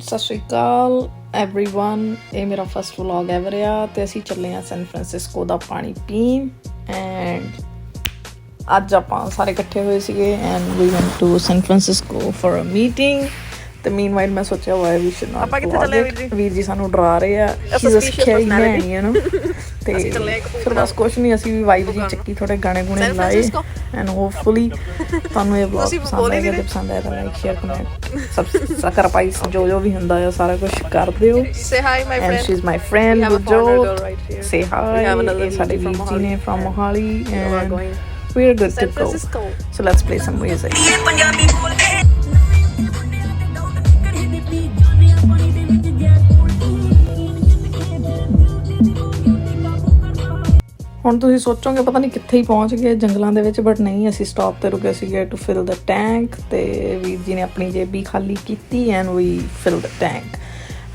ਸਤਿ ਸ਼੍ਰੀ ਅਕਾਲ एवरीवन ਇਹ ਮੇਰਾ ਫਸਟ ਵਲੌਗ ਐਵਰ ਆ ਤੇ ਅਸੀਂ ਚੱਲੇ ਆ ਸੈਨ ਫਰਾਂਸਿਸਕੋ ਦਾ ਪਾਣੀ ਪੀਣ ਐਂਡ ਅੱਜ ਆਪਾਂ ਸਾਰੇ ਇਕੱਠੇ ਹੋਏ ਸੀਗੇ and we went to San Francisco for a meeting ਤੇ ਮੀਨਵਾਈਲ ਮੈਂ ਸੋਚਿਆ ਵਾਈ ਵੀ ਸ਼ੁਡ ਨਾਟ ਆਪਾਂ ਕਿੱਥੇ ਚੱਲੇ ਵੀਰ ਜੀ? ਸਾਨੂੰ ਡਰਾ ਰਹੇ ਆ। He was carrying me Kapurthala. ਫਿਰ ਬਸ ਕੁਛ ਨਹੀਂ ਅਸੀਂ ਵੀ ਵਾਈਬ ਜੀ ਚੱਕੀ ਥੋੜੇ ਗਾਣੇ ਗੁਣੇ ਲਾਏ? ਐਂਡ ਹੋਪਫੁਲੀ ਤੁਹਾਨੂੰ ਇਹ ਵਲੌਗ ਪਸੰਦ ਨਹੀਂ ਜੇ ਪਸੰਦ ਆਇਆ ਤਾਂ ਲਾਈਕ ਸ਼ੇਅਰ ਕਮੈਂਟ ਸਬਸਕ੍ਰਾਈਬ ਜੋ ਜੋ ਵੀ ਹੁੰਦਾ ਹੈ ਸਾਰਾ ਕੁਝ ਕਰ ਦਿਓ a foreigner Gurjot. girl right here. say hi We have another ਇਹ ਸਾਡੇ ਵੀਰ from ਜੀ ਨੇ Mohali. from Mohali We are and going we're good to go so let's play some music ਹੁਣ ਤੁਸੀਂ ਸੋਚੋਗੇ ਪਤਾ ਨਹੀਂ ਕਿੱਥੇ ਹੀ ਪਹੁੰਚ ਗਏ ਜੰਗਲਾਂ ਦੇ ਵਿੱਚ ਬਟ ਨਹੀਂ, ਅਸੀਂ ਸਟਾਪ ਤੇ ਰੁਕੇ ਸੀਗੇ ਟੂ ਫਿਲ ਦ ਟੈਂਕ ਤੇ ਵੀਰ ਜੀ ਨੇ ਆਪਣੀ ਜੇਬੀ ਖਾਲੀ ਕੀਤੀ and we fill the tank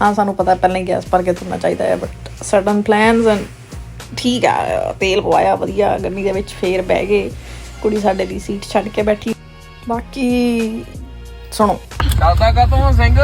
ਹਾਂ, ਸਾਨੂੰ ਪਤਾ ਪਹਿਲਾਂ ਹੀ ਗੈਸ ਭਰ ਕੇ ਤੁਰਨਾ ਚਾਹੀਦਾ ਹੈ ਬਟ ਸਰਟਨ ਪਲਾਨਸ ਐਂਡ ਠੀਕ ਆ, ਤੇਲ ਪਵਾਇਆ, ਵਧੀਆ ਗਰਮੀ ਦੇ ਵਿੱਚ ਫੇਰ ਬਹਿ ਗਏ, ਕੁੜੀ ਸਾਡੇ ਦੀ ਸੀਟ ਛੱਡ ਕੇ ਬੈਠੀ। ਬਾਕੀ ਸੁਣੋ। ਚੱਲਦਾ ਕਾ ਤੂੰ ਸਿੰਘ?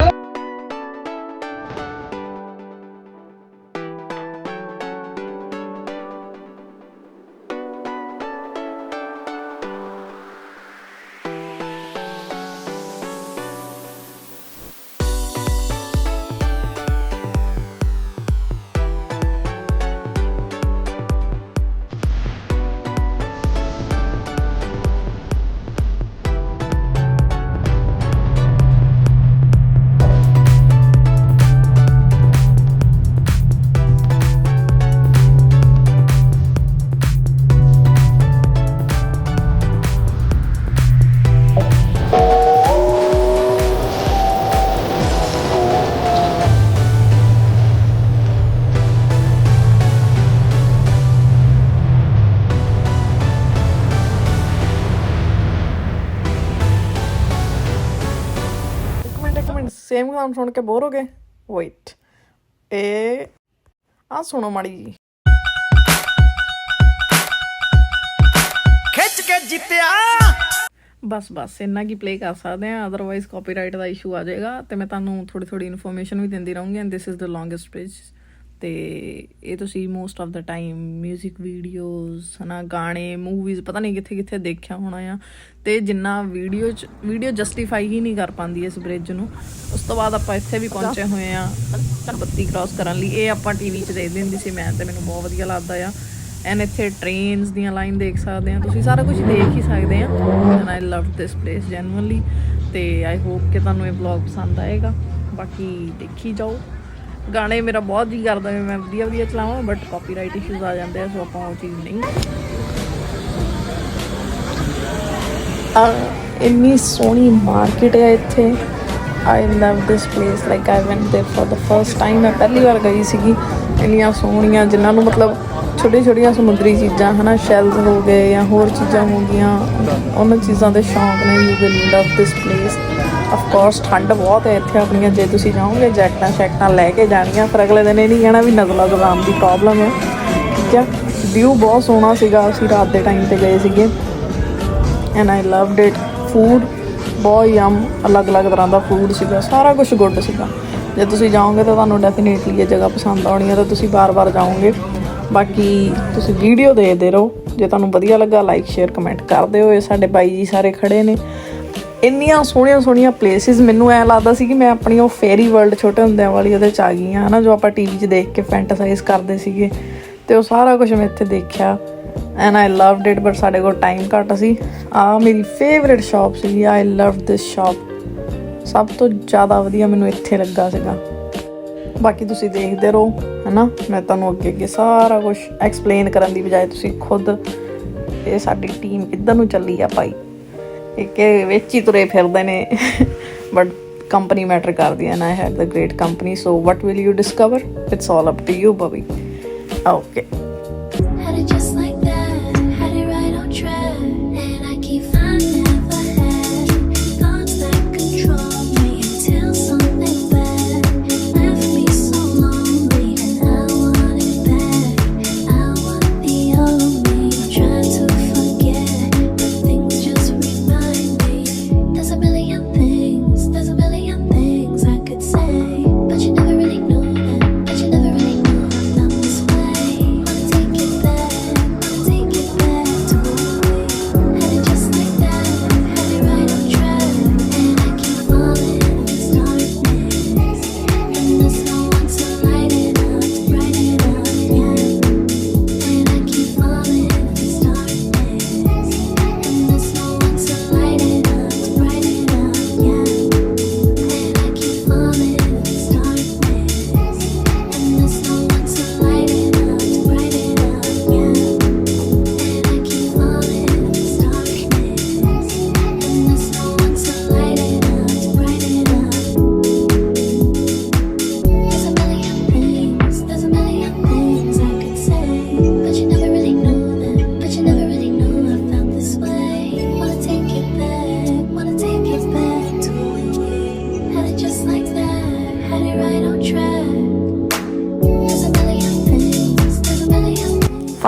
ਸੇਮ ਗਾਣਾ ਸੁਣ ਕੇ ਬੋਰ ਹੋ ਗਏ? ਵੇਟ ਇਹ ਆ ਸੁਣੋ ਮਾੜੀ ਜੀ ਖਿੱਚ ਕੇ ਜਿੱਤਿਆ। ਬਸ ਬਸ ਇੰਨਾ ਕੀ ਪਲੇ ਕਰ ਸਕਦੇ ਆ ਅਦਰਵਾਈਜ਼ ਕਾਪੀਰਾਈਟ ਦਾ ਇਸ਼ੂ ਆ ਜਾਏਗਾ ਤੇ ਮੈਂ ਤੁਹਾਨੂੰ ਥੋੜੀ ਥੋੜੀ ਇਨਫੋਰਮੇਸ਼ਨ ਵੀ ਦਿੰਦੀ ਰਹੂੰਗੀ and this is the longest bridge ਤੇ ਇਹ ਤੁਸੀਂ most of the time 뮤직 videos ਹਨਾ ਗਾਣੇ ਮੂਵੀਜ਼ ਪਤਾ ਨਹੀਂ ਕਿੱਥੇ ਕਿੱਥੇ ਦੇਖਿਆ ਹੋਣਾ ਆ। ਤੇ ਜਿੰਨਾ ਵੀਡੀਓ ਚ ਵੀਡੀਓ ਜਸਟੀਫਾਈ ਹੀ ਨਹੀਂ ਕਰ ਪਾਉਂਦੀ ਇਸ ਬ੍ਰਿਜ ਨੂੰ। ਉਸ ਤੋਂ ਬਾਅਦ ਆਪਾਂ ਇੱਥੇ ਵੀ ਪਹੁੰਚੇ ਹੋਏ ਆ। ਬੱਤੀ ਕ੍ਰਾਸ ਕਰਨ ਲਈ। ਇਹ ਆਪਾਂ ਟੀਵੀ 'ਚ ਦੇਖਦੇ ਹੁੰਦੀ ਸੀ ਮੈਂ ਤੇ ਮੈਨੂੰ ਬਹੁਤ ਵਧੀਆ ਲੱਗਦਾ ਆ। ਐਂਡ ਇੱਥੇ ਟ੍ਰੇਨਸ ਦੀਆਂ ਲਾਈਨ ਦੇਖ ਸਕਦੇ ਆ। ਤੁਸੀਂ ਸਾਰਾ ਕੁਝ ਦੇਖ ਹੀ ਸਕਦੇ ਆ। And I love this place genuinely ਤੇ ਆਈ ਹੋਪ ਕਿ ਤੁਹਾਨੂੰ ਇਹ ਵਲੌਗ ਪਸੰਦ ਆਏਗਾ। ਬਾਕੀ ਦੇਖੀ ਜਾਓ। ਗਾਣੇ ਮੇਰਾ ਬਹੁਤ ਜੀ ਕਰਦਾ ਵੀ ਮੈਂ ਵਧੀਆ ਵਧੀਆ ਚਲਾਵਾਂ ਬਟ ਕਾਪੀਰਾਈਟ ਇਸ਼ੂਜ਼ ਆ ਜਾਂਦੇ ਆ ਸੋ ਆਪਾਂ ਉਹ ਚੀਜ਼ ਨਹੀਂ। ਆ, ਇੰਨੀ ਸੋਹਣੀ ਮਾਰਕੀਟ ਹੈ ਇੱਥੇ। I love this place like I went there for the first time ਮੈਂ ਪਹਿਲੀ ਵਾਰ ਗਈ ਸੀਗੀ। ਇੰਨੀਆਂ ਸੋਹਣੀਆਂ, ਜਿਨ੍ਹਾਂ ਨੂੰ ਮਤਲਬ ਛੋਟੀਆਂ ਛੋਟੀਆਂ ਸਮੁੰਦਰੀ ਚੀਜ਼ਾਂ, ਹਨਾ ਸ਼ੈਲਸ ਹੋ ਗਏ ਜਾਂ ਹੋਰ ਚੀਜ਼ਾਂ ਹੋ ਗਈਆਂ, ਉਹਨਾਂ ਚੀਜ਼ਾਂ ਦੇ ਸ਼ੌਂਕ ਨੇ you will love this place of course ਠੰਡ ਬਹੁਤ ਹੈ ਇੱਥੇ ਆਪਣੀਆਂ, ਜੇ ਤੁਸੀਂ ਜਾਓਗੇ, ਜੈਕਟਾਂ ਸ਼ੈਕਟਾਂ ਲੈ ਕੇ ਜਾਣੀਆਂ ਫਿਰ ਅਗਲੇ ਦਿਨ ਇਹ ਨਹੀਂ ਕਹਿਣਾ ਵੀ ਨਜ਼ਲਾ ਜ਼ੁਕਾਮ ਦੀ ਪ੍ਰੋਬਲਮ ਹੈ। ਠੀਕ ਹੈ? ਵਿਊ ਬਹੁਤ ਸੋਹਣਾ ਸੀਗਾ, ਅਸੀਂ ਰਾਤ ਦੇ ਟਾਈਮ ਤੇ ਗਏ ਸੀਗੇ। And I loved it food ਬਹੁਤ ਯਮ ਅਲੱਗ-ਅਲੱਗ ਤਰ੍ਹਾਂ ਦਾ ਫੂਡ ਸੀਗਾ, ਸਾਰਾ ਕੁਝ ਗੁੱਡ ਸੀਗਾ। ਜੇ ਤੁਸੀਂ ਜਾਓਗੇ ਤਾਂ ਤੁਹਾਨੂੰ ਡੈਫੀਨੇਟਲੀ ਇਹ ਜਗ੍ਹਾ ਪਸੰਦ ਆਉਣੀ ਹੈ, ਤਾਂ ਤੁਸੀਂ ਬਾਰ-ਬਾਰ ਜਾਓਗੇ। ਬਾਕੀ ਤੁਸੀਂ ਵੀਡੀਓ ਦੇਖਦੇ ਰਹੋ। ਜੇ ਤੁਹਾਨੂੰ ਵਧੀਆ ਲੱਗਾ ਲਾਈਕ ਸ਼ੇਅਰ ਕਮੈਂਟ ਕਰ ਦਿਓ। ਇਹ ਸਾਡੇ ਬਾਈ ਜੀ ਸਾਰੇ ਖੜੇ ਨੇ। ਇੰਨੀਆਂ ਸੋਹਣੀਆਂ ਸੋਹਣੀਆਂ ਪਲੇਸਿਸ ਮੈਨੂੰ ਐ ਲੱਗਦਾ ਸੀ ਕਿ ਮੈਂ ਆਪਣੀ ਉਹ ਫੇਰੀ ਵਰਲਡ ਛੋਟੇ ਹੁੰਦਿਆਂ ਵਾਲੀ ਉਹਦੇ ਚ ਆ ਗਈ ਹਾਂ, ਹਨਾ, ਜੋ ਆਪਾਂ ਟੀਵੀ 'ਚ ਦੇਖ ਕੇ ਫੈਂਟਸਾਈਜ਼ ਕਰਦੇ ਸੀਗੇ। ਤੇ ਉਹ ਸਾਰਾ ਕੁਝ ਮੈਂ ਇੱਥੇ ਦੇਖਿਆ। And I loved it but ਸਾਡੇ ਕੋਲ ਟਾਈਮ ਘੱਟ ਸੀ। ਆ ਮੇਰੀ ਫੇਵਰਿਟ ਸ਼ਾਪ ਸੀ ਆਈ ਲਵਡ ਦਿਸ ਸ਼ਾਪ ਸਭ ਤੋਂ ਜ਼ਿਆਦਾ ਵਧੀਆ ਮੈਨੂੰ ਇੱਥੇ ਲੱਗਾ ਸੀਗਾ। ਬਾਕੀ ਤੁਸੀਂ ਦੇਖਦੇ ਰਹੋ। ਹਨਾ? ਮੈਂ ਤੁਹਾਨੂੰ ਅੱਗੇ ਅੱਗੇ ਸਾਰਾ ਕੁਝ ਐਕਸਪਲੇਨ ਕਰਨ ਦੀ ਬਜਾਏ ਤੁਸੀਂ ਖੁਦ ਇਹ ਸਾਡੀ ਟੀਮ ਕਿੱਧਰ ਨੂੰ ਚੱਲੀ ਆ ਭਾਈ? ਇਹ ਕਿ ਵਿੱਚ ਹੀ ਤੁਰੇ ਫਿਰਦੇ ਨੇ। ਬਟ ਕੰਪਨੀ ਮੈਟਰ ਕਰਦੀ ਹੈ ਨਾ I have the great company so what will you discover it's all up to you baby okay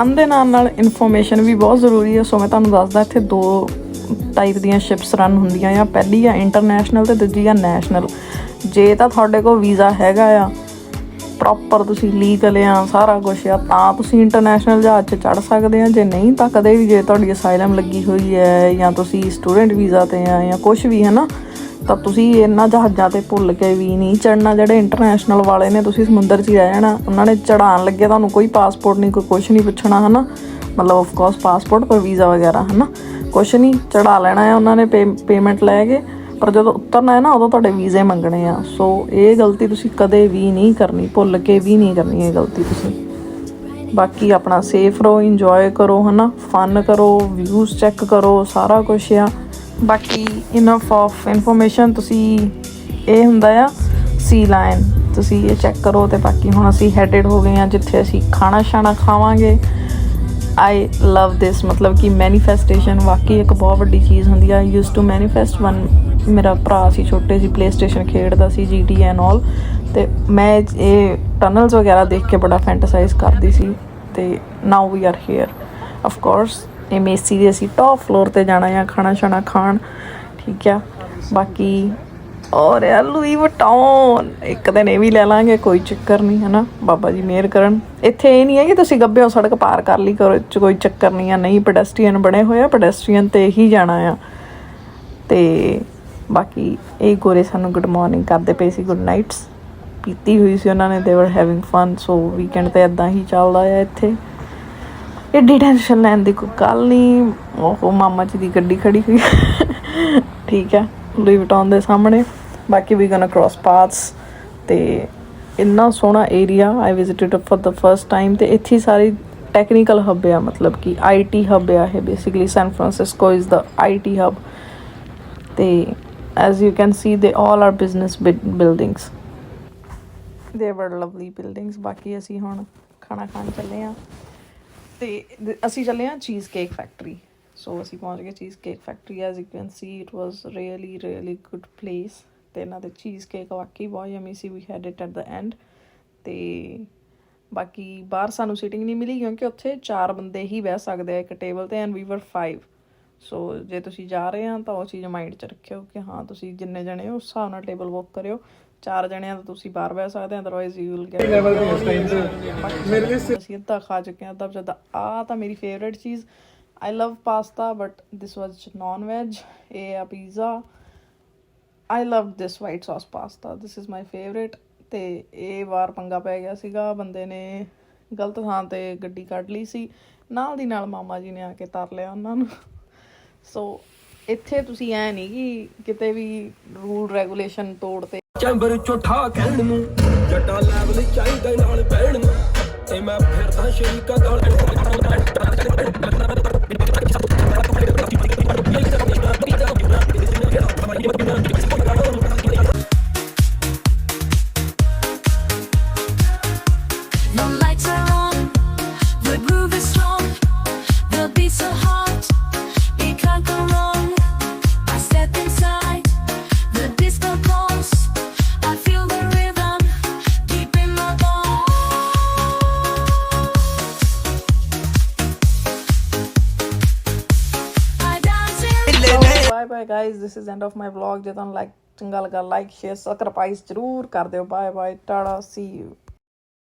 fun ਦੇ ਨਾਲ ਨਾਲ ਇਨਫੋਰਮੇਸ਼ਨ ਵੀ ਬਹੁਤ ਜ਼ਰੂਰੀ ਹੈ। ਸੋ ਮੈਂ ਤੁਹਾਨੂੰ ਦੱਸਦਾ, ਇੱਥੇ ਦੋ ਟਾਈਪ ਦੀਆਂ ਸ਼ਿਪਸ ਰਨ ਹੁੰਦੀਆਂ ਆ। ਪਹਿਲੀ ਆ ਇੰਟਰਨੈਸ਼ਨਲ ਤੇ ਦੂਜੀ ਆ ਨੈਸ਼ਨਲ ਜੇ ਤਾਂ ਤੁਹਾਡੇ ਕੋਲ ਵੀਜ਼ਾ ਹੈਗਾ ਆ ਪ੍ਰੋਪਰ ਤੁਸੀਂ ਲੀਗਲ ਆ, ਸਾਰਾ ਕੁਝ ਆ, ਤਾਂ ਤੁਸੀਂ ਇੰਟਰਨੈਸ਼ਨਲ ਜਹਾਜ਼ 'ਚ ਚੜ ਸਕਦੇ ਆ। ਜੇ ਨਹੀਂ, ਤਾਂ ਕਦੇ ਵੀ ਜੇ ਤੁਹਾਡੀ ਅਸਾਈਲਮ ਲੱਗੀ ਹੋਈ ਹੈ ਜਾਂ ਤੁਸੀਂ ਸਟੂਡੈਂਟ ਵੀਜ਼ਾ ਤੇ ਆ ਜਾਂ ਕੁਝ ਵੀ ਹੈ ਨਾ ਤਾਂ ਤੁਸੀਂ ਇਹਨਾਂ ਜਹਾਜ਼ਾਂ ਤੇ ਭੁੱਲ ਕੇ ਵੀ ਨਹੀਂ ਚੜਨਾ ਜਿਹੜੇ ਇੰਟਰਨੈਸ਼ਨਲ ਵਾਲੇ ਨੇ, ਤੁਸੀਂ ਸਮੁੰਦਰ 'ਚ ਹੀ ਰਹਿ ਜਾਣਾ। ਉਹਨਾਂ ਨੇ ਚੜਾਉਣ ਲੱਗੇ ਤੁਹਾਨੂੰ ਕੋਈ ਪਾਸਪੋਰਟ ਨਹੀਂ, ਕੋਈ ਕੁਝ ਨਹੀਂ ਪੁੱਛਣਾ, ਹਨਾ? ਮਤਲਬ ਆਫ ਕੋਰਸ ਪਾਸਪੋਰਟ ਪਰ ਵੀਜ਼ਾ ਵਗੈਰਾ, ਹਨਾ? ਕੁਝ ਨਹੀਂ ਚੜਾ ਲੈਣਾ ਹੈ ਉਹਨਾਂ ਨੇ ਪੇਮੈਂਟ ਲੈ ਕੇ। ਪਰ ਜਦੋਂ ਉਤਰਨਾ ਹੈ ਨਾ, ਉਦੋਂ ਤੁਹਾਡੇ ਵੀਜ਼ੇ ਮੰਗਣੇ ਆ। ਸੋ ਇਹ ਗਲਤੀ ਤੁਸੀਂ ਕਦੇ ਵੀ ਨਹੀਂ ਕਰਨੀ, ਭੁੱਲ ਕੇ ਵੀ ਨਹੀਂ ਕਰਨੀ ਇਹ ਗਲਤੀ ਤੁਸੀਂ। ਬਾਕੀ ਆਪਣਾ ਸੇਫ ਰਹੋ ਇੰਜੋਏ ਕਰੋ, ਹਨਾ? ਫਨ ਕਰੋ ਵਿਊਜ਼ ਚੈੱਕ ਕਰੋ, ਸਾਰਾ ਕੁਝ ਆ। ਬਾਕੀ ਇਨਫ ਆਫ ਇਨਫੋਰਮੇਸ਼ਨ ਤੁਸੀਂ ਇਹ ਹੁੰਦਾ ਆ ਸੀ ਲਾਈਨ ਤੁਸੀਂ ਇਹ ਚੈੱਕ ਕਰੋ ਤੇ ਬਾਕੀ ਹੁਣ ਅਸੀਂ ਹੈਡਡ ਹੋ ਗਏ ਆ, ਜਿੱਥੇ ਅਸੀਂ ਖਾਣਾ ਸ਼ਾਣਾ ਖਾਵਾਂਗੇ। ਆਈ ਲਵ ਦਿਸ ਮਤਲਬ ਕਿ ਮੈਨੀਫੈਸਟੇਸ਼ਨ ਵਾਕਈ ਇੱਕ ਬਹੁਤ ਵੱਡੀ ਚੀਜ਼ ਹੁੰਦੀ ਆ। ਯੂਜ਼ ਟੂ ਮੈਨੀਫੈਸਟ ਵਨ ਮੇਰਾ ਭਰਾ ਸੀ ਛੋਟੇ ਸੀ ਪਲੇਸਟੇਸ਼ਨ ਖੇਡਦਾ ਸੀ ਜੀਟੀ ਐਂਡ ਆਲ ਤੇ ਮੈਂ ਇਹ ਟਨਲਸ ਵਗੈਰਾ ਦੇਖ ਕੇ ਬੜਾ ਫੈਂਟਸਾਈਜ਼ ਕਰਦੀ ਸੀ। ਤੇ now we are here of course ਇਹ ਮੇਸੀ ਦੇ ਅਸੀਂ ਟੌਪ ਫਲੋਰ ਤੇ ਜਾਣਾ ਆ ਖਾਣਾ ਸ਼ਾਣਾ ਖਾਣ, ਠੀਕ ਆ। ਬਾਕੀ ਔਰ ਯਾਰ ਲੂਈ ਵਟਾਉਨ ਇੱਕ ਦਿਨ ਇਹ ਵੀ ਲੈ ਲਾਂਗੇ, ਕੋਈ ਚੱਕਰ ਨਹੀਂ, ਹਨਾ? ਬਾਬਾ ਜੀ ਮਿਹਰ ਕਰਨ। ਇੱਥੇ ਇਹ ਨਹੀਂ ਹੈ ਕਿ ਤੁਸੀਂ ਗੱਬਿਓ ਸੜਕ ਪਾਰ ਕਰ ਲਈ ਕਰੋ ਇਹ 'ਚ ਕੋਈ ਚੱਕਰ ਨਹੀਂ ਆ। ਨਹੀਂ ਪੈਡੈਸਟਰੀਅਨ ਬਣੇ ਹੋਏ ਆ ਪੈਡੈਸਟਰੀਅਨ ਤੇ ਹੀ ਜਾਣਾ ਆ। ਤੇ ਬਾਕੀ ਇਹ ਗੋਰੇ ਸਾਨੂੰ ਗੁੱਡ ਮਾਰਨਿੰਗ ਕਰਦੇ ਪਏ ਸੀ ਗੁੱਡ ਨਾਈਟਸ ਪੀਤੀ ਹੋਈ ਸੀ ਉਹਨਾਂ ਨੇ ਦੇ ਵਰ ਹੈਵਿੰਗ ਫਨ ਸੋ ਵੀਕਐਂਡ ਤੇ ਇਦਾਂ ਹੀ ਚੱਲਦਾ ਆ ਇੱਥੇ। ਐਡੀ ਟੈਨਸ਼ਨ ਲੈਣ ਦੀ ਕੋਈ ਗੱਲ ਨਹੀਂ ਉਹ ਮਾਮਾ ਜੀ ਦੀ ਗੱਡੀ ਖੜੀ ਹੋਈ। ਠੀਕ ਹੈ ਲੂਈ ਵਟਾਉਨ ਦੇ ਸਾਹਮਣੇ। ਬਾਕੀ ਵੀ ਗੋਣਾ ਕ੍ਰਾਸ ਪਾਥਸ ਤੇ ਇੰਨਾ ਸੋਹਣਾ area I visited for the first time ਤੇ ਇੱਥੇ ਸਾਰੀ ਟੈਕਨੀਕਲ ਹੱਬ ਆ, ਮਤਲਬ ਕਿ ਆਈਟੀ ਹੱਬ ਆ ਇਹ। Basically San Francisco is the IT hub ਤੇ as you can see they all are business buildings ਦੇ ਵਰ ਲਵਲੀ ਬਿਲਡਿੰਗਸ ਬਾਕੀ ਅਸੀਂ ਹੁਣ ਖਾਣਾ ਖਾਣ ਚੱਲੇ ਆ ਤੇ ਅਸੀਂ ਚੱਲੇ ਆ ਚੀਜ਼ ਕੇਕ ਫੈਕਟਰੀ ਸੋ ਅਸੀਂ ਪਹੁੰਚ ਗਏ Cheesecake Factory as you can see it was really really good place ਤੇ ਇਹਨਾਂ ਦੇ ਚੀਜ਼ ਕੇਕ ਵਾਕਈ ਬਹੁਤ yummy C. We had it at the end ਤੇ ਬਾਕੀ ਬਾਹਰ ਸਾਨੂੰ ਸੀਟਿੰਗ ਨਹੀਂ ਮਿਲੀ ਕਿਉਂਕਿ ਉੱਥੇ ਚਾਰ ਬੰਦੇ ਹੀ ਬਹਿ ਸਕਦੇ ਆ, ਇੱਕ ਟੇਬਲ ਤੇ ਐਂਡ ਵੀ ਵਰ 5 ਸੋ ਜੇ ਤੁਸੀਂ ਜਾ ਰਹੇ ਆ ਤਾਂ ਉਹ ਚੀਜ਼ ਮਾਈਂਡ 'ਚ ਰੱਖਿਓ ਕਿ ਹਾਂ, ਤੁਸੀਂ ਜਿੰਨੇ ਜਣੇ ਹੋ, ਉਸ ਹਿਸਾਬ ਨਾਲ ਟੇਬਲ ਬੁੱਕ ਕਰਿਓ। ਚਾਰ ਜਣਿਆਂ ਤਾਂ ਤੁਸੀਂ ਬਾਹਰ ਬਹਿ ਸਕਦੇ ਆ otherwise you will get level ਤੇ ਉਸ ਟਾਈਮ ਮੇਰੇ ਲਈ ਅਸੀਂ ਅੱਧਾ ਖਾ ਚੁੱਕੇ ਆ ਅੱਧਾ ਜ਼ਿਆਦਾ ਆ ਤਾਂ ਮੇਰੀ ਫੇਵਰਿਟ ਚੀਜ਼। I love pasta but this was non veg ਇਹ ਆ pizza I love this white sauce pasta this is my favourite ਤੇ ਇਹ ਵਾਰ ਪੰਗਾ ਪੈ ਗਿਆ ਸੀਗਾ। ਬੰਦੇ ਨੇ ਗਲਤ ਥਾਂ ਤੇ ਗੱਡੀ ਕੱਢ ਲਈ ਸੀ। ਨਾਲ ਦੀ ਨਾਲ ਮਾਮਾ ਜੀ ਨੇ ਆ ਕੇ ਤਰ ਲਿਆ ਉਹਨਾਂ ਨੂੰ। ਸੋ ਇੱਥੇ ਤੁਸੀਂ ਐ ਨਹੀਂ ਕਿ ਕਿਤੇ ਵੀ ਰੂਲ ਰੈਗੂਲੇਸ਼ਨ ਤੋੜਤੇ ਚੈਂਬਰ ਚੋਠਾ ਕਹਿਣ ਨੂੰ, ਜੱਟਾ ਲੈਵਲ ਚਾਹੀਦਾ ਨਾਲ ਬਹਿਣ ਨੂੰ। ਤੇ ਮੈਂ ਫਿਰਦਾ ਸ਼ਰੀਕਾ ਨਾਲ। Guys this is end of my vlog ਜੇ ਤੁਹਾਨੂੰ ਲਾਈਕ ਚੰਗਾ ਲੱਗਾ ਲਾਈਕ ਸ਼ੇਅਰ ਸਬਸਕ੍ਰਾਈਬ ਜ਼ਰੂਰ ਕਰ ਦਿਓ ਬਾਏ ਬਾਏ ਟਾੜਾ ਸੀ ਯੂ